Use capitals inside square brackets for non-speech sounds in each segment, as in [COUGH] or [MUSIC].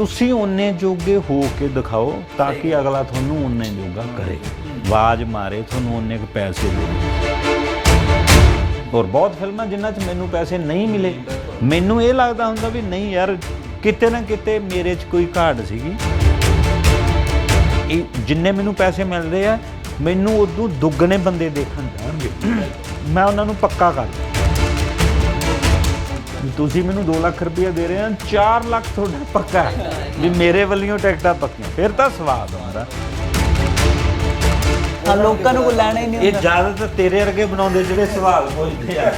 ਤੁਸੀਂ ਉਹਨੇ ਜੋਗੇ ਹੋ ਕੇ ਦਿਖਾਓ ਤਾਂ ਕਿ ਅਗਲਾ ਤੁਹਾਨੂੰ ਉਹਨੇ ਜੋਗਾ ਕਰੇ। ਆਵਾਜ਼ ਮਾਰੇ ਤੁਹਾਨੂੰ ਉਹਨੇ ਕੁ ਪੈਸੇ ਦੇ ਔਰ ਬਹੁਤ ਫਿਲਮਾਂ ਜਿਨ੍ਹਾਂ 'ਚ ਮੈਨੂੰ ਪੈਸੇ ਨਹੀਂ ਮਿਲੇ। ਮੈਨੂੰ ਇਹ ਲੱਗਦਾ ਹੁੰਦਾ ਵੀ ਨਹੀਂ ਯਾਰ ਕਿਤੇ ਨਾ ਕਿਤੇ ਮੇਰੇ 'ਚ ਕੋਈ ਘਾਟ ਸੀਗੀ। ਇਹ ਜਿੰਨੇ ਮੈਨੂੰ ਪੈਸੇ ਮਿਲਦੇ ਆ ਮੈਨੂੰ ਉਦੋਂ ਦੁੱਗਣੇ ਬੰਦੇ ਦੇਖਣ ਜਾਣਗੇ। ਮੈਂ ਉਹਨਾਂ ਨੂੰ ਪੱਕਾ ਕਰ ਦਿਆਂ। ਵੀ ਤੁਸੀਂ ਮੈਨੂੰ 2 ਲੱਖ ਰੁਪਏ ਦੇ ਰਹੇ ਆ 4 ਲੱਖ ਤੁਹਾਡਾ ਪੱਕਾ ਹੈ। ਵੀ ਮੇਰੇ ਵੱਲੋਂ ਟਿਕਟਾਂ ਪੱਕੀਆਂ। ਫਿਰ ਤਾਂ ਸਵਾਦ ਆਉਂਦਾ ਹਾਂ ਲੋਕਾਂ ਨੂੰ ਲੈਣਾ ਹੀ ਨਹੀਂ ਇਹ ਜ਼ਿਆਦਾਤਰ ਤੇਰੇ ਵਰਗੇ ਬਣਾਉਂਦੇ ਜਿਹੜੇ ਸਵਾਲ ਪੁੱਛਦੇ ਆ।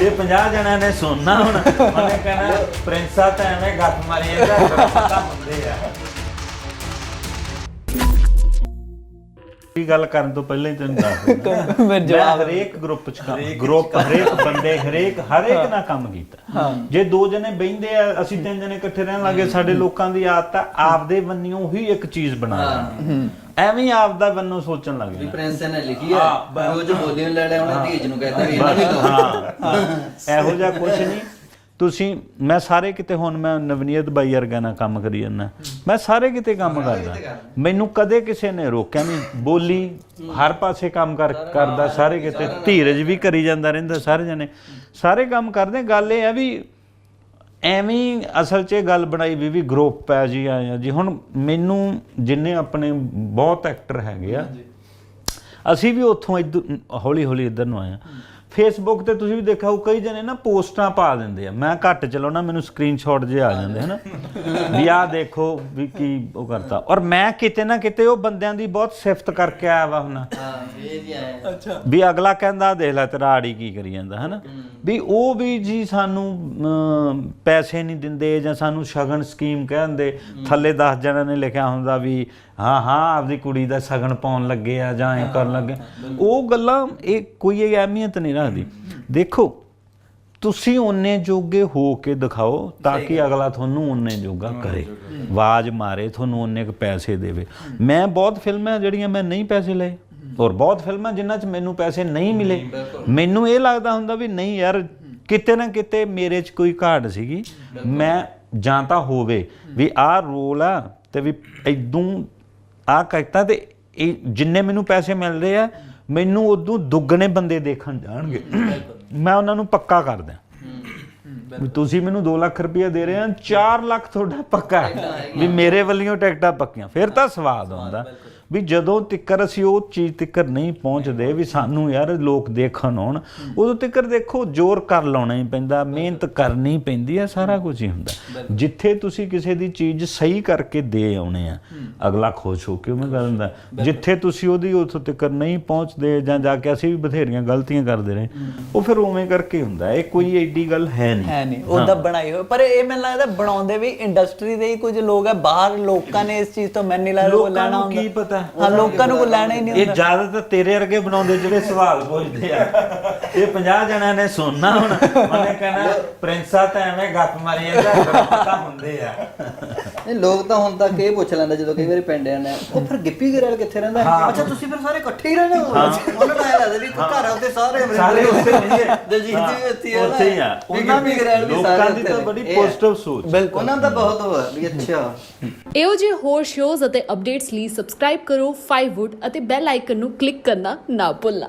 ਇਹ 50 ਜਣਿਆਂ ਨੇ ਸੁਣਨਾ ਹੁਣ। ਉਹਨੇ ਕਹਿਣਾ ਪ੍ਰਿੰਸਾ ਤਾਂ ਐਵੇਂ ਗੱਪ ਮਾਰੀ ਜਾਂਦਾ ਹੁੰਦੇ ਆ। ਇਹ ਗੱਲ ਕਰਨ ਤੋਂ ਪਹਿਲਾਂ ਹੀ ਤੈਨੂੰ ਦੱਸ ਦਿੰਦਾ। [LAUGHS] ਮੈਂ ਜਵਾਬ ਹਰੇਕ ਗਰੁੱਪ ਚ ਕੰਮ ਗਰੁੱਪ ਹਰੇਕ ਬੰਦੇ ਹਰੇਕ ਹਰੇਕ ਨਾਲ ਕੰਮ ਕੀਤਾ। ਜੇ ਦੋ ਜਣੇ ਬਹਿੰਦੇ ਆ ਅਸੀਂ ਤਿੰਨ ਜਣੇ ਇਕੱਠੇ ਰਹਿਣ ਲੱਗੇ ਸਾਡੇ ਲੋਕਾਂ ਦੀ ਆਦਤ ਆ ਆਪਦੇ ਬੰਨਿਓ ਹੀ ਇੱਕ ਚੀਜ਼ ਬਣਾ ਲੈਣੀ। ਐਵੇਂ ਹੀ ਆਪਦਾ ਬੰਨੋਂ ਸੋਚਣ ਲੱਗ ਵੀ ਜਾਣਾ ਪ੍ਰਿੰਸ ਨੇ ਲਿਖੀ ਹੈ। ਉਹ ਜੋ ਬੋਲੀ ਨੂੰ ਲੈ ਲਿਆ ਉਹਨੇ ਧੀਜ ਨੂੰ ਕਹਿੰਦਾ ਵੀ ਇਹਨਾਂ ਵੀ ਦੋ ਹਾਂ ਇਹੋ ਜਿਹਾ ਕੁਝ ਨਹੀਂ। ਤੁਸੀਂ ਮੈਂ ਸਾਰੇ ਕਿਤੇ ਹੁਣ ਮੈਂ ਨਵਨੀਤ ਬਾਈ ਵਰਗਾ ਨਾਲ ਕੰਮ ਕਰੀ ਜਾਂਦਾ। ਮੈਂ ਸਾਰੇ ਕਿਤੇ ਕੰਮ ਕਰਦਾ। ਮੈਨੂੰ ਕਦੇ ਕਿਸੇ ਨੇ ਰੋਕਿਆ ਨਹੀਂ। ਬੋਲੀ ਹਰ ਪਾਸੇ ਕੰਮ ਕਰ ਕਰਦਾ ਸਾਰੇ ਕਿਤੇ ਧੀਰਜ ਵੀ ਕਰੀ ਜਾਂਦਾ ਰਹਿੰਦਾ ਸਾਰੇ ਜਣੇ। ਸਾਰੇ ਕੰਮ ਕਰਦੇ ਗੱਲ ਇਹ ਆ ਵੀ ਐਵੇਂ ਅਸਲ 'ਚ ਇਹ ਗੱਲ ਬਣਾਈ ਵੀ ਵੀ ਗਰੁੱਪ ਹੈ ਜੀ ਆਏ ਆ ਜੀ ਹੁਣ ਮੈਨੂੰ ਜਿੰਨੇ ਆਪਣੇ ਬਹੁਤ ਐਕਟਰ ਹੈਗੇ ਆ ਅਸੀਂ ਵੀ ਉੱਥੋਂ ਹੌਲੀ ਹੌਲੀ ਇੱਧਰ ਨੂੰ ਆਏ ਆ। ਫੇਸਬੁੱਕ ਤੇ ਤੁਸੀਂ ਵੀ ਦੇਖਿਆ ਉਹ ਕਈ ਜਣੇ ਨਾ ਪੋਸਟਾਂ ਪਾ ਦਿੰਦੇ ਆ। ਮੈਂ ਘੱਟ ਚਲਾਉਣਾ ਮੈਨੂੰ ਸਕਰੀਨਸ਼ਾਟ ਜੇ ਆ ਜਾਂਦੇ ਹਨਾ? ਵੀ ਆਹ ਦੇਖੋ ਵੀ ਕੀ ਉਹ ਕਰਤਾ। ਔਰ ਮੈਂ ਕਿਤੇ ਨਾ ਕਿਤੇ ਉਹ ਬੰਦਿਆਂ ਦੀ ਬਹੁਤ ਸਿਫਤ ਕਰਕੇ ਆਇਆ ਵਾ ਹੁਣ। ਹਾਂ ਇਹ ਜੀ ਆਇਆ ਅੱਛਾ। ਵੀ ਅਗਲਾ ਕਹਿੰਦਾ ਦੇਖ ਲੈ ਤੇਰਾ ਆੜੀ ਕੀ ਕਰੀ ਜਾਂਦਾ ਹਨਾ? ਵੀ ਉਹ ਵੀ ਜੀ ਸਾਨੂੰ ਪੈਸੇ ਨਹੀਂ ਦਿੰਦੇ ਜਾਂ ਸਾਨੂੰ ਸ਼ਗਨ ਸਕੀਮ ਕਹਿੰਦੇ। ਥੱਲੇ 10 ਜਣਾਂ ਨੇ ਲਿਖਿਆ ਹੁੰਦਾ ਵੀ ਹਾਂ ਹਾਂ ਆਪਦੀ ਕੁੜੀ ਦਾ ਸ਼ਗਨ ਪਾਉਣ ਲੱਗੇ ਆ ਜਾਂ ਇਹ ਕਰਨ ਲੱਗੇ ਉਹ ਗੱਲਾਂ ਇਹ ਕੋਈ ਇਹ ਅਹਿਮੀਅਤ ਨਹੀਂ ਰੱਖਦੀ। ਦੇਖੋ ਤੁਸੀਂ ਉਹਨੇ ਜੋਗੇ ਹੋ ਕੇ ਦਿਖਾਓ ਤਾਂ ਕਿ ਅਗਲਾ ਤੁਹਾਨੂੰ ਉਹਨੇ ਜੋਗਾ ਕਰੇ। ਆਵਾਜ਼ ਮਾਰੇ ਤੁਹਾਨੂੰ ਉਹਨੇ ਕੁ ਪੈਸੇ ਦੇਵੇ। ਮੈਂ ਬਹੁਤ ਫਿਲਮਾਂ ਜਿਹੜੀਆਂ ਮੈਂ ਨਹੀਂ ਪੈਸੇ ਲਏ ਔਰ ਬਹੁਤ ਫਿਲਮਾਂ ਜਿਨ੍ਹਾਂ 'ਚ ਮੈਨੂੰ ਪੈਸੇ ਨਹੀਂ ਮਿਲੇ। ਮੈਨੂੰ ਇਹ ਲੱਗਦਾ ਹੁੰਦਾ ਵੀ ਨਹੀਂ ਯਾਰ ਕਿਤੇ ਨਾ ਕਿਤੇ ਮੇਰੇ 'ਚ ਕੋਈ ਘਾਟ ਸੀਗੀ। ਮੈਂ ਜਾਂ ਤਾਂ ਹੋਵੇ ਵੀ ਆਹ ਰੋਲ ਆ ਤੇ ਵੀ ਇਦੋਂ ਆਹ ਕਰਤਾ ਤੇ ਇਹ ਜਿੰਨੇ ਮੈਨੂੰ ਪੈਸੇ ਮਿਲਦੇ ਆ ਮੈਨੂੰ ਉਦੋਂ ਦੁੱਗਣੇ ਬੰਦੇ ਦੇਖਣ ਜਾਣਗੇ। ਮੈਂ ਉਹਨਾਂ ਨੂੰ ਪੱਕਾ ਕਰ ਦਿਆਂ। ਵੀ ਤੁਸੀਂ ਮੈਨੂੰ 2 ਲੱਖ ਰੁਪਏ ਦੇ ਰਹੇ ਆ 4 ਲੱਖ ਤੁਹਾਡਾ ਪੱਕਾ ਵੀ ਮੇਰੇ ਵੱਲੋਂ ਟਿਕਟਾਂ ਪੱਕੀਆਂ। ਫਿਰ ਤਾਂ ਸਵਾਦ ਆਉਂਦਾ। ਵੀ ਜਦੋਂ ਤਿੱਕਰ ਅਸੀਂ ਉਹ ਚੀਜ਼ ਤਿੱਕਰ ਨਹੀਂ ਪਹੁੰਚਦੇ ਵੀ ਸਾਨੂੰ ਯਾਰ ਲੋਕ ਦੇਖਣ ਆਉਣ ਉਦੋਂ ਤਿੱਕਰ ਦੇਖੋ ਜ਼ੋਰ ਕਰ ਲਾਉਣਾ ਹੀ ਪੈਂਦਾ ਮਿਹਨਤ ਕਰਨੀ ਪੈਂਦੀ ਹੈ ਸਾਰਾ ਕੁਝ ਹੀ ਹੁੰਦਾ। ਜਿੱਥੇ ਤੁਸੀਂ ਕਿਸੇ ਦੀ ਚੀਜ਼ ਸਹੀ ਕਰਕੇ ਦੇ ਆਉਣੇ ਆ ਅਗਲਾ ਖੁਸ਼ ਹੋ ਕੇ ਉਹ ਕਰ ਦਿੰਦਾ। ਜਿੱਥੇ ਤੁਸੀਂ ਉਹਦੀ ਉੱਥੋਂ ਤਿੱਕਰ ਨਹੀਂ ਪਹੁੰਚਦੇ ਜਾਂ ਜਾ ਕੇ ਅਸੀਂ ਵੀ ਬਥੇਰੀਆਂ ਗਲਤੀਆਂ ਕਰਦੇ ਰਹੇ ਉਹ ਫਿਰ ਉਵੇਂ ਕਰਕੇ ਹੁੰਦਾ ਇਹ ਕੋਈ ਐਡੀ ਗੱਲ ਹੈ ਨਹੀਂ। ਹੈ ਨਹੀਂ ਉਹਦਾ ਬਣਾਈ ਹੋਈ ਪਰ ਇਹ ਮੈਨੂੰ ਲੱਗਦਾ ਬਣਾਉਂਦੇ ਵੀ ਇੰਡਸਟਰੀ ਦੇ ਹੀ ਕੁਝ ਲੋਕ ਹੈ ਬਾਹਰ ਲੋਕਾਂ ਨੇ ਇਸ ਚੀਜ਼ ਤੋਂ ਮੈਨੂੰ ਲੱਗਦਾ ਲੋਕਾਂ ਲੈਣਾ ਨੂੰ ਹੁੰਦਾ। ਕੀ ਪਤਾ ਹਾਂ ਲੋਕਾਂ ਨੂੰ ਕੋਈ ਲੈਣਾ ਹੀ ਨਹੀਂ ਇਹ ਹੁੰਦਾ। ਜ਼ਿਆਦਾਤਰ ਤੇਰੇ ਵਰਗੇ ਬਣਾਉਂਦੇ ਜਿਹੜੇ ਸਵਾਲ ਪੁੱਛਦੇ ਆ। ਇਹ 50 ਜਣਿਆਂ ਨੇ ਸੁਣਨਾ ਹੁਣ। ਉਹਨੇ ਕਹਿਣਾ ਪ੍ਰਿੰਸਾ ਤਾਂ ਐਵੇਂ ਗੱਪ ਮਾਰੀ ਜਾਂਦਾ ਪਤਾ ਹੁੰਦੇ ਆ। ਨਹੀਂ ਲੋਕ ਤਾਂ ਹੁਣ ਤੱਕ ਇਹ ਪੁੱਛ ਲੈਂਦੇ ਜਦੋਂ ਕਈ ਵਾਰੀ ਪਿੰਡ ਆਉਂਦੇ ਆ ਉਹ ਫਿਰ ਗਿੱਪੀ ਗਰੇਲ ਕਿੱਥੇ ਰਹਿੰਦਾ? ਹੈ? ਅੱਛਾ ਤੁਸੀਂ ਫਿਰ ਸਾਰੇ ਇਕੱਠੇ ਹੀ ਰਹਿੰਦੇ ਹੋ? ਉਹਨਾਂ ਦਾ ਇਹ ਲੱਗਦਾ ਵੀ ਘਰ ਆਉਂਦੇ ਸਾਰੇ ਸਾਰੇ ਉੱਥੇ ਨਹੀਂ ਹੈ। ਦਲਜੀਤ ਵੀ ਉੱਥੇ ਹੀ ਆ ਨਾ। ਉੱਥੇ ਹੀ ਆ। ਵੀ ਉਹਨਾਂ ਗਿੱਪੀ ਗਰੇਲ ਵੀ ਸਾਰੇ ਲੋਕਾਂ ਦੀ ਉੱਥੇ ਤਾਂ ਨੇ। ਬੜੀ ਇਹ ਆ। ਪੋਜ਼ਿਟਿਵ ਸੋਚ। ਬਿਲਕੁਲ ਉਹਨਾਂ ਦਾ ਬਹੁਤ ਹੋਇਆ ਵੀ ਅੱਛਾ। ਇਹੋ ਜਿਹੇ ਹੋਰ ਸ਼ੋਜ਼ ਅਤੇ ਅਪਡੇਟਸ ਲਈ ਸਬਸਕ੍ਰਾਈਬ ਕਰੋ 5wood ਅਤੇ ਬੈਲ ਆਈਕਨ ਨੂੰ ਕਲਿੱਕ ਕਰਨਾ ਨਾ ਭੁੱਲਣਾ।